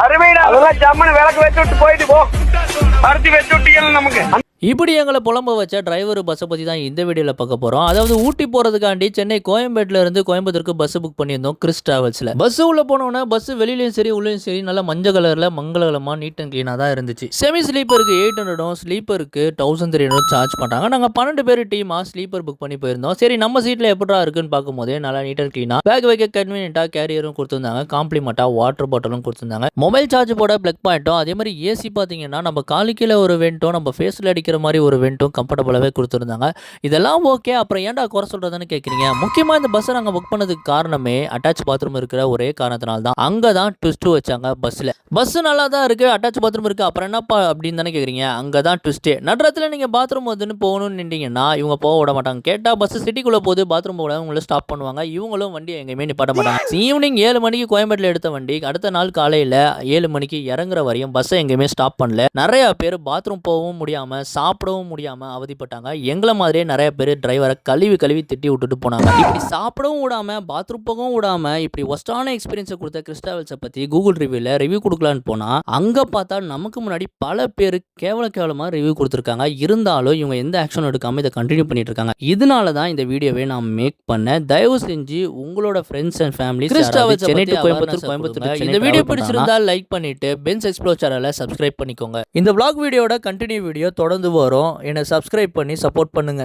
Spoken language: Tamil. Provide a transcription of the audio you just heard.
அருமைடா. அதெல்லாம் ஜம்முன்னு விளக்கு வச்சு விட்டு போயிட்டு போ. பருத்தி வச்சு விட்டீங்கன்னு நமக்கு. இப்படி எங்களை புலம்ப வச்ச டிரைவர் பஸ்ஸை பற்றி தான் இந்த வீடியோவில் பார்க்க போகிறோம் அதாவது ஊட்டி போகிறதுக்காண்டி சென்னை கோயம்பேட்டில் இருந்து கோயம்புத்தூருக்கு பஸ் புக் பண்ணியிருந்தோம் கிறிஸ் ட்ராவல்ஸில் பஸ் உள்ளே போனோன்னா பஸ் வெளியிலையும் சரி உள்ளேயும் சரி நல்லா மஞ்சள் கலரில் மங்களகலமாக நீட் அண்ட் க்ளீனாக தான் இருந்துச்சு. செமி ஸ்லீப்பருக்கு எயிட் ஹண்ட்ரடும் ஸ்லீப்பருக்கு தௌசண்ட் த்ரீ ஹண்ட்ரட் சார்ஜ் பண்ணுறாங்க நாங்கள் பன்னெண்டு பேர் டீமாக ஸ்லீப்பர் புக் பண்ணி போயிருந்தோம். சரி நம்ம சீட்டில் எப்படா இருக்குன்னு பார்க்கும்போதே நல்லா நீட் அண்ட் க்ளீனாக பேக் வைக்க கன்வீனியன்ட்டாக கேரியரும் கொடுத்துருந்தாங்க. காம்ப்ளிமெண்ட்டாக வாட்டர் பாட்டிலும் கொடுத்துருந்தாங்க. மொபைல் சார்ஜ் போட ப்ளக் பாயிண்ட்டும் அதே மாதிரி ஏசி பார்த்தீங்கன்னா நம்ம காலு கீழே ஒரு வெண்ட்டும் நம்ம ஃபேஸில் அடிக்கிற மாதிரி ஒரு வெண்ட்டும் கம்ஃபர்டபுளாகவே கொடுத்துருந்தாங்க. இதெல்லாம் ஓகே அப்புறம் ஏன்டா குறை சொல்கிறதுன்னு கேட்குறீங்க முக்கியமாக இந்த பஸ்ஸை நாங்கள் புக் பண்ணதுக்கு காரணமே அட்டாச் பாத்ரூம் இருக்கிற ஒரே காரணத்தினால தான். அங்கே தான் ட்விஸ்ட்டு வச்சாங்க பஸ்ஸில் பஸ்ஸு நல்லா தான் இருக்குது அட்டாச் பாத்ரூம் இருக்குது அப்புறம் என்னப்பா அப்படின்னு தானே கேட்குறீங்க அங்கே தான் ட்விஸ்ட்டே நடுறத்தில் நீங்கள் பாத்ரூம் வந்துன்னு போகணும்னு நின்றீங்கன்னா இவங்க போக விட மாட்டாங்க. கேட்டால் பஸ் சிட்டிக்குள்ளே போகுது பாத்ரூம் போக உங்களை ஸ்டாப் பண்ணுவாங்க. இவங்களும் வண்டி எங்கேயுமே நிப்பாட்ட மாட்டாங்க. ஈவினிங் ஏழு மணிக்கு கோயம்பேட்டில் எடுத்த வண்டி அடுத்த நாள் காலையில் ஏழு மணிக்கு இறங்குற வரையும் பஸ்ஸை எங்கேயுமே ஸ்டாப் பண்ணல. நிறைய பேர் பாத்ரூம் போகவும் முடியாமல் சாப்பிடவும் முடியாமல் அவதிப்பட்டாங்க. எங்களை மாதிரியே நிறைய பேர் டிரைவரை கழுவி கழுவி திட்டி விட்டுட்டு போனாங்க. இப்படி சாப்பிடவும் விடாம பாத்ரூம் போகவும் விடாம இப்படி ஒஸ்டான எக்ஸ்பீரியன்ஸை கொடுத்த கிறிஸ்டாவல்ஸை பற்றி கூகுள் ரிவ்யூவில் ரிவ்யூ கொடுக்கலான்னு போனால் அங்கே பார்த்தா நமக்கு முன்னாடி பல பேர் கேவல கேவலமாக ரிவ்யூ கொடுத்துருக்காங்க. இருந்தாலும் இவங்க எந்த ஆக்ஷன் எடுக்காமல் இதை கண்டினியூ பண்ணிட்டு இருக்காங்க. இதனால தான் இந்த வீடியோவை நான் மேக் பண்ணேன். தயவு செஞ்சு உங்களோட ஃப்ரெண்ட்ஸ் அண்ட் ஃபேமிலி கிறிஸ்டாவல்ஸை சென்னை கோயம்புத்தூர் கோயம்புத்தூர். இந்த வீடியோ பிடிச்சிருந்தா லைக் பண்ணிட்டு பென்ஸ் எக்ஸ்ப்ளோர் சேனலை சப்ஸ்கிரைப் பண்ணிக்கோங்க. இந்த vlog வீடியோட கண்டினியூ வீடியோ தொடர்ந்து வரும். என்னை சப்ஸ்கிரைப் பண்ணி சப்போர்ட் பண்ணுங்க.